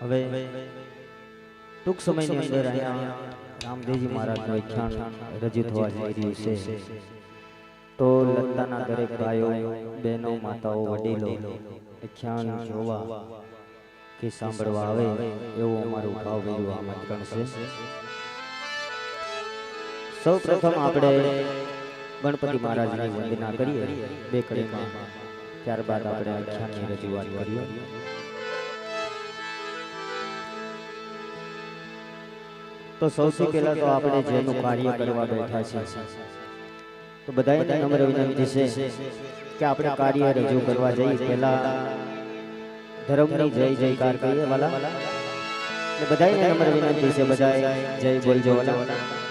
હવે ટૂંક સમયની અંદર અહીંયા રામદેવજી મહારાજનું વ્યાખ્યાન રજૂ થવા જઈ રહ્યું છે. તો લતાના દરેક ભાઈઓ, બહેનો, માતાઓ, વડીલો વ્યાખ્યાન જોવા કે સાંભળવા આવે એવું અમારું ભાવભર્યું આમંત્રણ છે. સૌ પ્રથમ આપણે ગણપતિ મહારાજની વંદના કરીએ. બે કડીમાં ત્યારબાદ આપણે આખ્યાનની રજૂઆત કરીએ. તો સૌથી પહેલા તો આપણે જેનું કાર્ય કરવા બેઠા છીએ. તો બધાને નમ્ર વિનંતી છે કે આપણે કાર્ય રજૂ કરવા જઈએ. પહેલા ધર્મની જય જયકાર કહીએ વાલા. બધાને નમ્ર વિનંતી છે બધાએ જય બોલજો વાલા.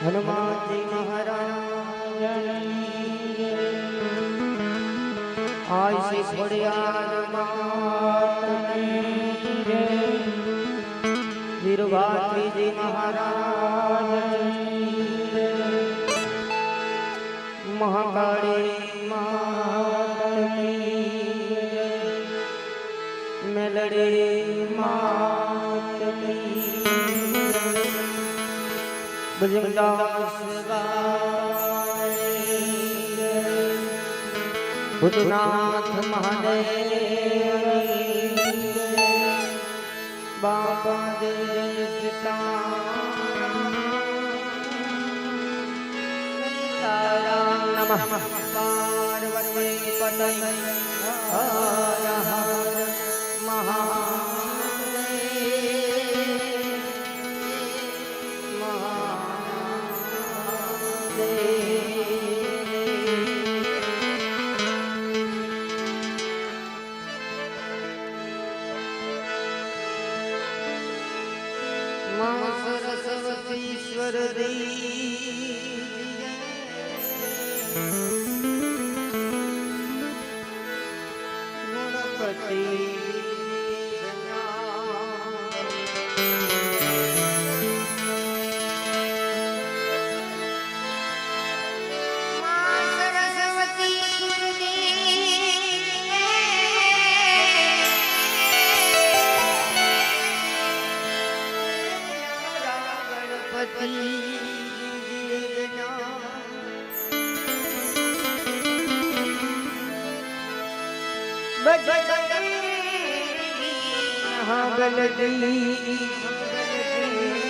હનુમાનજી મહારાજ આયસી ખોડિયાર વીરભાત્રીજી મહારાજ મહાકાળી ભૂતનાથ મહાદેવ બાપા જય સીતારામ નમઃ પાર્વતી પતય હર હર Thank you. સરસ્વતીશ્વર સતગુરુ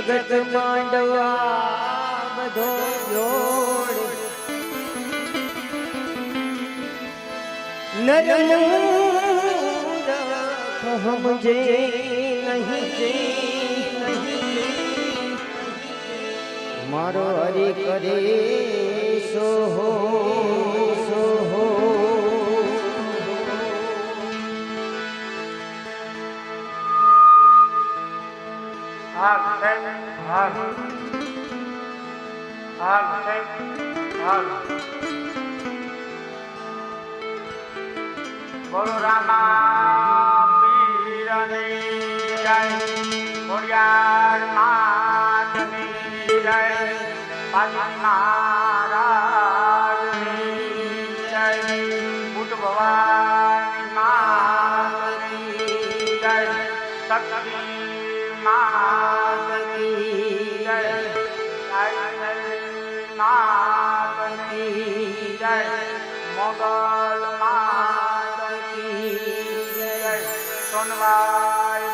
જગત માંડવા બધો જોડ. નર સમજે નહીં જે નહીં. મારો હરી કરે સોહો আর সেন আর আর সেন আর বড় রামা পীরণে যায় বড়িয়ার মাতনে যায় পাগল মা સોનવાઈ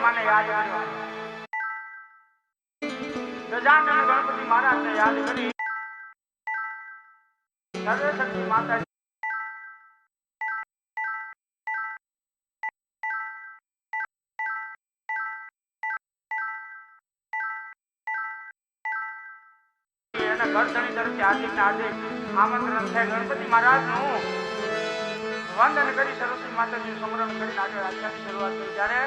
માતની યાદ કર્યો ગજાનન ગણપતિ મહારાજને યાદ કરી સર્વશક્તિ માતા ધણી તરફથી આજે આજે આમંત્રણ છે. ગણપતિ મહારાજનું વંદન કરી સરસ્વતી માતાજીનું સમરણ કરીને આગળ આજ્ઞાની શરૂઆત કરી ત્યારે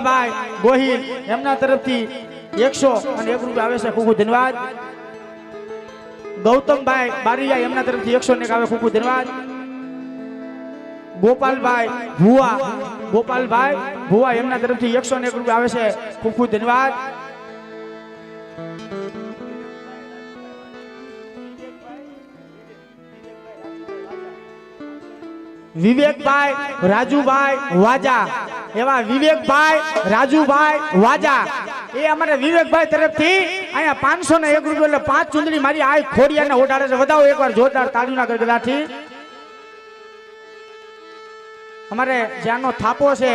ડીગાભાઈ ગોહિલ એમના તરફથી એકસો અને એક રૂપિયા આવે છે. ખૂબ ખૂબ ધન્યવાદ. ગૌતમભાઈ બારીયા એમના તરફથી એકસો ને એક આવે. ખૂબ ખૂબ ધન્યવાદ. ગોપાલભાઈ ભુવા ગોપાલભાઈ ભુવા એમના તરફથી એકસો ને એક રૂપિયા આવે છે. ખૂબ ખૂબ ધન્યવાદ. વિવેકભાઈ, રાજુભાઈ વાજા એવા વિવેકભાઈ, રાજુભાઈ, વાજા. એ અમારે વિવેકભાઈ તરફથી અહીંયા પાંચસો ને એક રૂપિયા એટલે પાંચ ચુંદડી મારી આ ખોડિયાને ઓઢાડે છે. વધાવો એકવાર જોરદાર તાળીના ગરગડાથી. અમારે જ્યાંનો થાપો છે